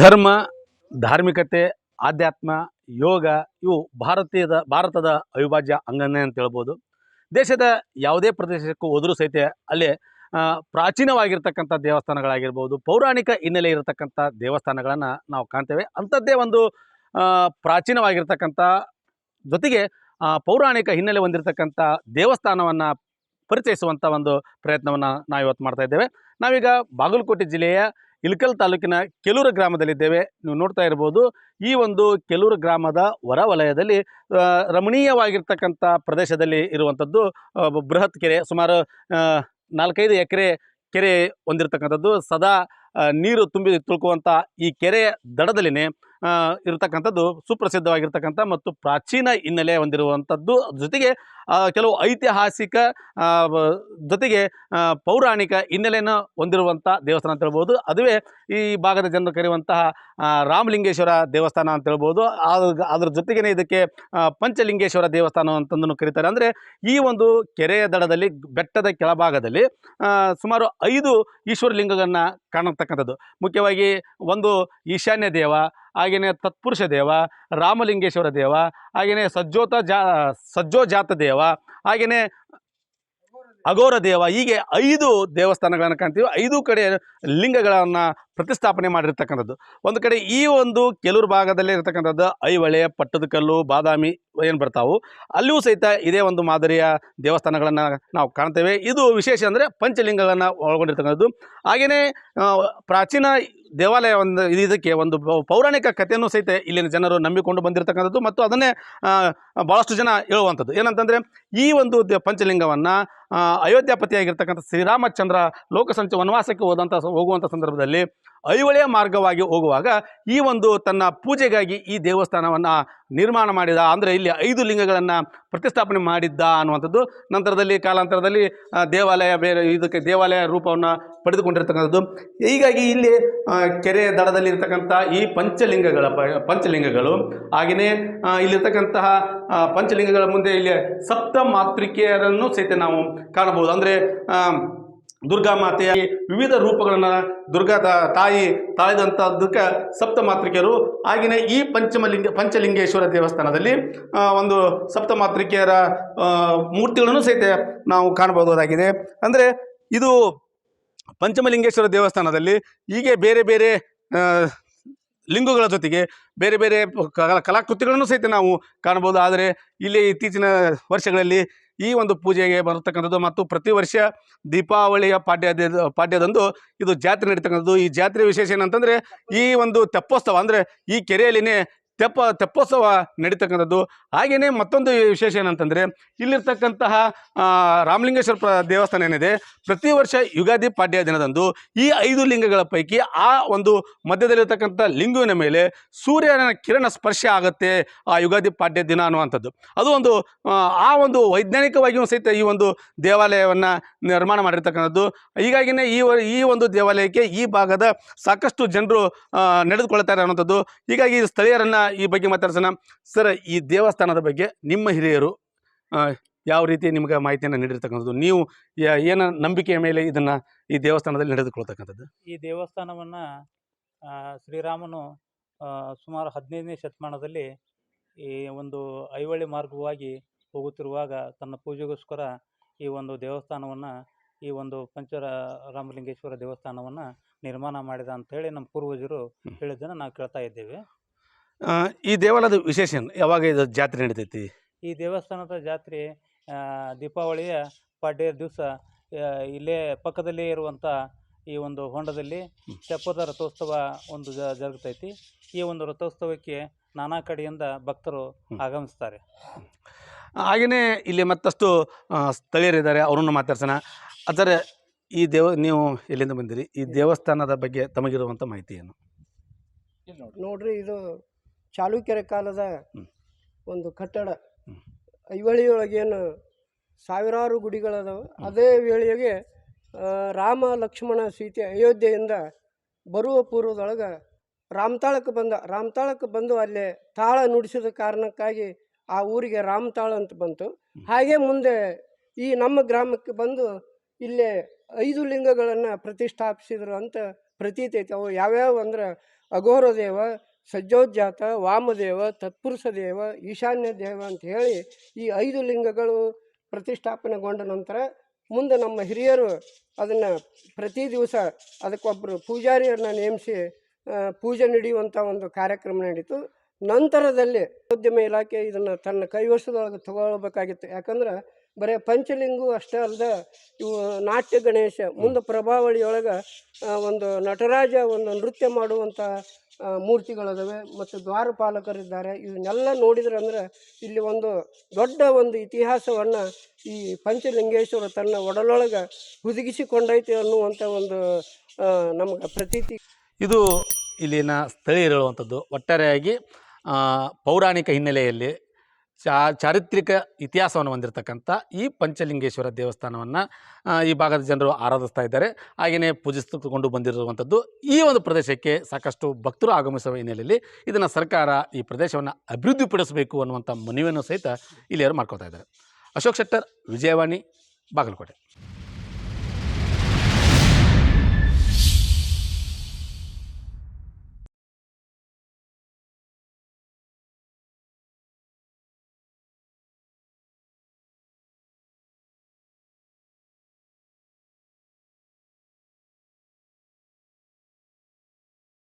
ಧರ್ಮ, ಧಾರ್ಮಿಕತೆ, ಆಧ್ಯಾತ್ಮ, ಯೋಗ ಇವು ಭಾರತೀಯದ, ಭಾರತದ ಅವಿಭಾಜ್ಯ ಅಂಗನೇ ಅಂತ ಹೇಳ್ಬೋದು. ದೇಶದ ಯಾವುದೇ ಪ್ರದೇಶಕ್ಕೂ ಹೋದರೂ ಸಹಿತ ಅಲ್ಲಿ ಪ್ರಾಚೀನವಾಗಿರ್ತಕ್ಕಂಥ ದೇವಸ್ಥಾನಗಳಾಗಿರ್ಬೋದು, ಪೌರಾಣಿಕ ಹಿನ್ನೆಲೆ ಇರತಕ್ಕಂಥ ದೇವಸ್ಥಾನಗಳನ್ನು ನಾವು ಕಾಣ್ತೇವೆ. ಅಂಥದ್ದೇ ಒಂದು ಪ್ರಾಚೀನವಾಗಿರ್ತಕ್ಕಂಥ ಜೊತೆಗೆ ಪೌರಾಣಿಕ ಹಿನ್ನೆಲೆ ಹೊಂದಿರತಕ್ಕಂಥ ದೇವಸ್ಥಾನವನ್ನು ಪರಿಚಯಿಸುವಂಥ ಒಂದು ಪ್ರಯತ್ನವನ್ನು ನಾವು ಇವತ್ತು ಮಾಡ್ತಾ ಇದ್ದೇವೆ. ನಾವೀಗ ಬಾಗಲಕೋಟೆ ಜಿಲ್ಲೆಯ ಇಳಕಲ್ ತಾಲೂಕಿನ ಕೆಲೂರು ಗ್ರಾಮದಲ್ಲಿದ್ದೇವೆ. ನೀವು ನೋಡ್ತಾ ಇರ್ಬೋದು, ಈ ಒಂದು ಕೆಲೂರು ಗ್ರಾಮದ ಹೊರ ವಲಯದಲ್ಲಿ ರಮಣೀಯವಾಗಿರ್ತಕ್ಕಂಥ ಪ್ರದೇಶದಲ್ಲಿ ಇರುವಂಥದ್ದು ಬೃಹತ್ ಕೆರೆ, ಸುಮಾರು ನಾಲ್ಕೈದು ಎಕರೆ ಕೆರೆ ಹೊಂದಿರತಕ್ಕಂಥದ್ದು. ಸದಾ ನೀರು ತುಂಬಿ ತುಳ್ಕುವಂಥ ಈ ಕೆರೆಯ ದಡದಲ್ಲಿನೇ ಇರತಕ್ಕಂಥದ್ದು, ಸುಪ್ರಸಿದ್ಧವಾಗಿರ್ತಕ್ಕಂಥ ಮತ್ತು ಪ್ರಾಚೀನ ಹಿನ್ನೆಲೆ ಹೊಂದಿರುವಂಥದ್ದು. ಜೊತೆಗೆ ಕೆಲವು ಐತಿಹಾಸಿಕ ಜೊತೆಗೆ ಪೌರಾಣಿಕ ಹಿನ್ನೆಲೆಯನ್ನು ಹೊಂದಿರುವಂಥ ದೇವಸ್ಥಾನ ಅಂತ ಹೇಳ್ಬೋದು. ಅದುವೇ ಈ ಭಾಗದ ಜನರು ಕರೆಯುವಂತಹ ರಾಮಲಿಂಗೇಶ್ವರ ದೇವಸ್ಥಾನ ಅಂತ ಹೇಳ್ಬೋದು. ಅದರ ಜೊತೆಗೇ ಇದಕ್ಕೆ ಪಂಚಲಿಂಗೇಶ್ವರ ದೇವಸ್ಥಾನ ಅಂತಂದು ಕರೀತಾರೆ. ಅಂದರೆ ಈ ಒಂದು ಕೆರೆಯ ದಡದಲ್ಲಿ, ಬೆಟ್ಟದ ಕೆಳಭಾಗದಲ್ಲಿ ಸುಮಾರು ಐದು ಈಶ್ವರಲಿಂಗಗಳನ್ನು ಕಾಣತಕ್ಕಂಥದ್ದು. ಮುಖ್ಯವಾಗಿ ಒಂದು ಈಶಾನ್ಯ ದೇವ ಹಾಗೆಯೇ ತತ್ಪುರುಷ ದೇವ, ರಾಮಲಿಂಗೇಶ್ವರ ದೇವ ಹಾಗೆಯೇ ಸಜ್ಜೋತ ಜಾ, ಸಜ್ಜೋಜಾತ ದೇವ. ಹಾಗೆಯೇ ಅಘೋರ ದೇವ, ಹೀಗೆ ಐದು ದೇವಸ್ಥಾನಗಳನ್ನು ಕಾಣ್ತೀವಿ. ಐದು ಕಡೆ ಲಿಂಗಗಳನ್ನು ಪ್ರತಿಷ್ಠಾಪನೆ ಮಾಡಿರ್ತಕ್ಕಂಥದ್ದು. ಒಂದು ಕಡೆ ಈ ಒಂದು ಕೆಲೂರು ಭಾಗದಲ್ಲಿ ಇರತಕ್ಕಂಥದ್ದು ಐಹೊಳೆ ಪಟ್ಟದಕಲ್ಲು ಬಾದಾಮಿ ಏನು ಬರ್ತಾವು, ಅಲ್ಲಿಯೂ ಸಹಿತ ಇದೇ ಒಂದು ಮಾದರಿಯ ದೇವಸ್ಥಾನಗಳನ್ನು ನಾವು ಕಾಣ್ತೇವೆ. ಇದು ವಿಶೇಷ ಅಂದರೆ ಪಂಚಲಿಂಗಗಳನ್ನು ಒಳಗೊಂಡಿರ್ತಕ್ಕಂಥದ್ದು. ಹಾಗೆಯೇ ಪ್ರಾಚೀನ ದೇವಾಲಯ ಒಂದು ಇದು ಇದಕ್ಕೆ ಒಂದು ಪೌರಾಣಿಕ ಕಥೆಯನ್ನು ಸಹಿತ ಇಲ್ಲಿನ ಜನರು ನಂಬಿಕೊಂಡು ಬಂದಿರತಕ್ಕಂಥದ್ದು ಮತ್ತು ಅದನ್ನೇ ಭಾಳಷ್ಟು ಜನ ಹೇಳುವಂಥದ್ದು. ಏನಂತಂದರೆ ಈ ಒಂದು ಪಂಚಲಿಂಗವನ್ನ ಅಯೋಧ್ಯಾಪತಿಯಾಗಿರ್ತಕ್ಕಂಥ ಶ್ರೀರಾಮಚಂದ್ರ ಲೋಕಸಂಚ ವನವಾಸಕ್ಕೆ ಹೋದಂಥ ಹೋಗುವಂಥ ಸಂದರ್ಭದಲ್ಲಿ ಐಹೊಳೆಯ ಮಾರ್ಗವಾಗಿ ಹೋಗುವಾಗ ಈ ಒಂದು ತನ್ನ ಪೂಜೆಗಾಗಿ ಈ ದೇವಸ್ಥಾನವನ್ನು ನಿರ್ಮಾಣ ಮಾಡಿದ, ಅಂದರೆ ಇಲ್ಲಿ ಐದು ಲಿಂಗಗಳನ್ನು ಪ್ರತಿಷ್ಠಾಪನೆ ಮಾಡಿದ್ದ ಅನ್ನುವಂಥದ್ದು, ನಂತರದಲ್ಲಿ ಕಾಲಾಂತರದಲ್ಲಿ ದೇವಾಲಯ ಬೇರೆ, ಇದಕ್ಕೆ ದೇವಾಲಯ ರೂಪವನ್ನು ಪಡೆದುಕೊಂಡಿರ್ತಕ್ಕಂಥದ್ದು. ಹೀಗಾಗಿ ಇಲ್ಲಿ ಕೆರೆ ಕೆರೆಯ ದಡದಲ್ಲಿ ಇರ್ತಕ್ಕಂಥ ಈ ಪಂಚಲಿಂಗಗಳ ಪಂಚಲಿಂಗಗಳು ಹಾಗೆಯೇ ಇಲ್ಲಿರ್ತಕ್ಕಂತಹ ಪಂಚಲಿಂಗಗಳ ಮುಂದೆ ಇಲ್ಲಿ ಸಪ್ತ ಮಾತೃಕೆಯರನ್ನು ಸಹಿತ ನಾವು ಕಾಣಬಹುದು. ಅಂದರೆ ದುರ್ಗಾ ಮಾತೆಯ ವಿವಿಧ ರೂಪಗಳನ್ನು ದುರ್ಗಾ ತಾಯಿ ತಾಳಿದಂಥದ್ದಕ್ಕೆ ಸಪ್ತ ಮಾತೃಕೆಯರು. ಹಾಗೆಯೇ ಈ ಪಂಚಮಲಿಂಗ, ಪಂಚಲಿಂಗೇಶ್ವರ ದೇವಸ್ಥಾನದಲ್ಲಿ ಒಂದು ಸಪ್ತ ಮಾತೃಕೆಯರ ಮೂರ್ತಿಗಳನ್ನು ಸಹಿತ ನಾವು ಕಾಣಬಹುದಾಗಿದೆ. ಅಂದರೆ, ಇದು ಪಂಚಮಲಿಂಗೇಶ್ವರ ದೇವಸ್ಥಾನದಲ್ಲಿ ಹೀಗೆ ಬೇರೆ ಬೇರೆ ಲಿಂಗಗಳ ಜೊತೆಗೆ ಬೇರೆ ಬೇರೆ ಕಲಾಕೃತಿಗಳನ್ನು ಸಹಿತ ನಾವು ಕಾಣಬಹುದು. ಆದರೆ ಇಲ್ಲಿ ಇತ್ತೀಚಿನ ವರ್ಷಗಳಲ್ಲಿ ಈ ಒಂದು ಪೂಜೆಗೆ ಬರತಕ್ಕಂಥದ್ದು ಮತ್ತು ಪ್ರತಿ ವರ್ಷ ದೀಪಾವಳಿಯ ಪಾಡ್ಯ ಪಾಡ್ಯದಂದು ಇದು ಜಾತ್ರೆ ನಡೀತಕ್ಕಂಥದ್ದು. ಈ ಜಾತ್ರೆ ವಿಶೇಷ ಏನಂತಂದರೆ ಈ ಒಂದು ತೆಪ್ಪೋತ್ಸವ ಅಂದರೆ ಈ ಕೆರೆಯಲ್ಲಿನೇ ತೆಪ್ಪ ತೆಪ್ಪೋತ್ಸವ ನಡೀತಕ್ಕಂಥದ್ದು. ಹಾಗೆಯೇ ಮತ್ತೊಂದು ವಿಶೇಷ ಏನಂತಂದರೆ ಇಲ್ಲಿರ್ತಕ್ಕಂತಹ ರಾಮಲಿಂಗೇಶ್ವರ ಪ್ರ ದೇವಸ್ಥಾನ ಏನಿದೆ ಪ್ರತಿ ವರ್ಷ ಯುಗಾದಿ ಪಾಡ್ಯ ದಿನದಂದು ಈ ಐದು ಲಿಂಗಗಳ ಪೈಕಿ ಆ ಒಂದು ಮಧ್ಯದಲ್ಲಿರ್ತಕ್ಕಂಥ ಲಿಂಗುವಿನ ಮೇಲೆ ಸೂರ್ಯನ ಕಿರಣ ಸ್ಪರ್ಶ ಆಗುತ್ತೆ ಆ ಯುಗಾದಿ ಪಾಡ್ಯ ದಿನ ಅನ್ನುವಂಥದ್ದು. ಅದು ಒಂದು ಆ, ಒಂದು ವೈಜ್ಞಾನಿಕವಾಗಿಯೂ ಸಹಿತ ಈ ಒಂದು ದೇವಾಲಯವನ್ನು ನಿರ್ಮಾಣ ಮಾಡಿರ್ತಕ್ಕಂಥದ್ದು. ಹೀಗಾಗಿನೇ ಈ ಈ ಒಂದು ದೇವಾಲಯಕ್ಕೆ ಈ ಭಾಗದ ಸಾಕಷ್ಟು ಜನರು ನಡೆದುಕೊಳ್ತಾರೆ ಅನ್ನೋಂಥದ್ದು ಹೀಗಾಗಿ ಸ್ಥಳೀಯರನ್ನು ಈ ಬಗ್ಗೆ ಮಾತಾಡ್ಸೋಣ. ಸರ್ ಈ ದೇವಸ್ಥಾನದ ಬಗ್ಗೆ ನಿಮ್ಮ ಹಿರಿಯರು ಯಾವ ರೀತಿ ನಿಮಗೆ ಮಾಹಿತಿಯನ್ನು ನೀಡಿರ್ತಕ್ಕಂಥದ್ದು? ನೀವು ಏನು ನಂಬಿಕೆಯ ಮೇಲೆ ಇದನ್ನು ಈ ದೇವಸ್ಥಾನದಲ್ಲಿ ನಡೆದುಕೊಳ್ತಕ್ಕಂಥದ್ದು? ಈ ದೇವಸ್ಥಾನವನ್ನು ಶ್ರೀರಾಮನು ಸುಮಾರು ಹದಿನೈದನೇ ಶತಮಾನದಲ್ಲಿ ಈ ಒಂದು ಐವಳಿ ಮಾರ್ಗವಾಗಿ ಹೋಗುತ್ತಿರುವಾಗ ತನ್ನ ಪೂಜೆಗೋಸ್ಕರ ಈ ಒಂದು ದೇವಸ್ಥಾನವನ್ನು ಈ ಒಂದು ಪಂಚರ ರಾಮಲಿಂಗೇಶ್ವರ ದೇವಸ್ಥಾನವನ್ನು ನಿರ್ಮಾಣ ಮಾಡಿದ ಅಂತೇಳಿ ನಮ್ಮ ಪೂರ್ವಜರು. ಹೇಳಿದ್ದನ್ನು ನಾವು ಕೇಳ್ತಾ ಇದ್ದೇವೆ. ಆ, ಈ ದೇವಾಲಯದ ವಿಶೇಷ ಏನು? ಯಾವಾಗ ಇದು ಜಾತ್ರೆ ನಡೀತೈತಿ? ಈ ದೇವಸ್ಥಾನದ ಜಾತ್ರೆ ಆ, ದೀಪಾವಳಿಯ ಪಾಡ್ಯ ದಿವಸ ಇಲ್ಲೇ ಪಕ್ಕದಲ್ಲೇ ಇರುವಂಥ ಈ ಒಂದು ಹೊಂಡದಲ್ಲಿ. ತೆಪ್ಪದ ರಥೋತ್ಸವ ಒಂದು ಜ ಜರುಗ್ತೈತಿ. ಈ ಒಂದು ರಥೋತ್ಸವಕ್ಕೆ ನಾನಾ ಕಡೆಯಿಂದ ಭಕ್ತರು. ಆಗಮಿಸ್ತಾರೆ. ಹಾಗೆಯೇ ಇಲ್ಲಿ ಮತ್ತಷ್ಟು ಆ, ಸ್ಥಳೀಯರಿದ್ದಾರೆ ಅವರನ್ನು ಮಾತಾಡ್ಸೋಣ. ಆದರೆ ಈ ದೇವ ನೀವು ಎಲ್ಲಿಂದ ಬಂದಿರಿ? ಈ ದೇವಸ್ಥಾನದ ಬಗ್ಗೆ ತಮಗಿರುವಂಥ ಮಾಹಿತಿ ಏನು? ನೋಡ್ರಿ ಇದು ಚಾಲುಕ್ಯರ ಕಾಲದ ಒಂದು ಕಟ್ಟಡ. ಐವಳಿಯೊಳಗೇನು ಸಾವಿರಾರು ಗುಡಿಗಳದಾವೆ. ಅದೇ ವೇಳೆಗೆ ರಾಮ ಲಕ್ಷ್ಮಣ ಸೀತೆ ಅಯೋಧ್ಯೆಯಿಂದ ಬರುವ ಪೂರ್ವದೊಳಗೆ ರಾಮತಾಳಕ್ಕೆ ಬಂದ. ರಾಮತಾಳಕ್ಕೆ ಬಂದು ಅಲ್ಲೇ ತಾಳ ನುಡಿಸಿದ ಕಾರಣಕ್ಕಾಗಿ ಆ ಊರಿಗೆ ರಾಮತಾಳ ಅಂತ ಬಂತು. ಹಾಗೆ ಮುಂದೆ ಈ ನಮ್ಮ ಗ್ರಾಮಕ್ಕೆ ಬಂದು ಇಲ್ಲೇ ಐದು ಲಿಂಗಗಳನ್ನು ಪ್ರತಿಷ್ಠಾಪಿಸಿದ್ರು ಅಂತ ಪ್ರತೀತಿ ಐತೆ. ಅವು ಯಾವ್ಯಾವ ಅಂದ್ರೆ ಅಘೋರ ದೇವ ಸಜ್ಜೋಜ್ಜಾತ, ವಾಮದೇವ ತತ್ಪುರುಷ ದೇವ ಈಶಾನ್ಯ ದೇವ ಅಂತ ಹೇಳಿ ಈ ಐದು ಲಿಂಗಗಳು ಪ್ರತಿಷ್ಠಾಪನೆಗೊಂಡ ನಂತರ ಮುಂದೆ ನಮ್ಮ ಹಿರಿಯರು ಅದನ್ನು ಪ್ರತಿ ದಿವಸ ಅದಕ್ಕೊಬ್ಬರು ಪೂಜಾರಿಯರನ್ನ ನೇಮಿಸಿ ಪೂಜೆ ನಡೆಯುವಂಥ ಒಂದು ಕಾರ್ಯಕ್ರಮ ನಡೀತು. ನಂತರದಲ್ಲಿ ಉದ್ಯಮ ಇಲಾಖೆ ಇದನ್ನು ತನ್ನ ಕೈವಶದೊಳಗೆ ತಗೊಳ್ಬೇಕಾಗಿತ್ತು. ಯಾಕಂದ್ರೆ ಬರೀ ಪಂಚಲಿಂಗು ಅಷ್ಟೇ ಅಲ್ಲದೆ ಇವು ನಾಟ್ಯ ಗಣೇಶ, ಮುಂದೆ ಪ್ರಭಾವಳಿಯೊಳಗೆ ಒಂದು ನಟರಾಜ ಒಂದು ನೃತ್ಯ ಮಾಡುವಂಥ ಆ, ಮೂರ್ತಿಗಳದಾವೆ ಮತ್ತು ದ್ವಾರಪಾಲಕರಿದ್ದಾರೆ. ಇವನ್ನೆಲ್ಲ ನೋಡಿದ್ರೆ ಅಂದ್ರೆ ಇಲ್ಲಿ ಒಂದು ದೊಡ್ಡ ಒಂದು ಇತಿಹಾಸವನ್ನು ಈ ಪಂಚಲಿಂಗೇಶ್ವರ ತನ್ನ ಒಡಲೊಳಗೆ ಹುದುಗಿಸಿಕೊಂಡೈತೆ ಅನ್ನುವಂಥ ಒಂದು ನಮಗೆ ಪ್ರತೀತಿ. ಇದು ಇಲ್ಲಿನ ಸ್ಥಳೀಯರು ಇರುವಂಥದ್ದು ಒಟ್ಟಾರೆಯಾಗಿ ಪೌರಾಣಿಕ ಹಿನ್ನೆಲೆಯಲ್ಲಿ ಚಾ ಚಾರಿತ್ರಿಕ ಇತಿಹಾಸವನ್ನು ಹೊಂದಿರತಕ್ಕಂಥ ಈ ಪಂಚಲಿಂಗೇಶ್ವರ ದೇವಸ್ಥಾನವನ್ನು ಈ ಭಾಗದ ಜನರು ಆರಾಧಿಸ್ತಾ ಇದ್ದಾರೆ. ಹಾಗೆಯೇ ಪೂಜಿಸಿಕೊಂಡು ಬಂದಿರುವಂಥದ್ದು ಈ ಒಂದು ಪ್ರದೇಶಕ್ಕೆ ಸಾಕಷ್ಟು ಭಕ್ತರು ಆಗಮಿಸುವ ಹಿನ್ನೆಲೆಯಲ್ಲಿ ಇದನ್ನು ಸರ್ಕಾರ ಈ ಪ್ರದೇಶವನ್ನು ಅಭಿವೃದ್ಧಿಪಡಿಸಬೇಕು ಅನ್ನುವಂಥ ಮನವಿಯನ್ನು ಸಹಿತ ಇಲ್ಲಿ ಯಾರು ಮಾಡ್ಕೊತಾ ಇದ್ದಾರೆ. ಅಶೋಕ್ ಶೆಟ್ಟರ್, ವಿಜಯವಾಣಿ, ಬಾಗಲಕೋಟೆ.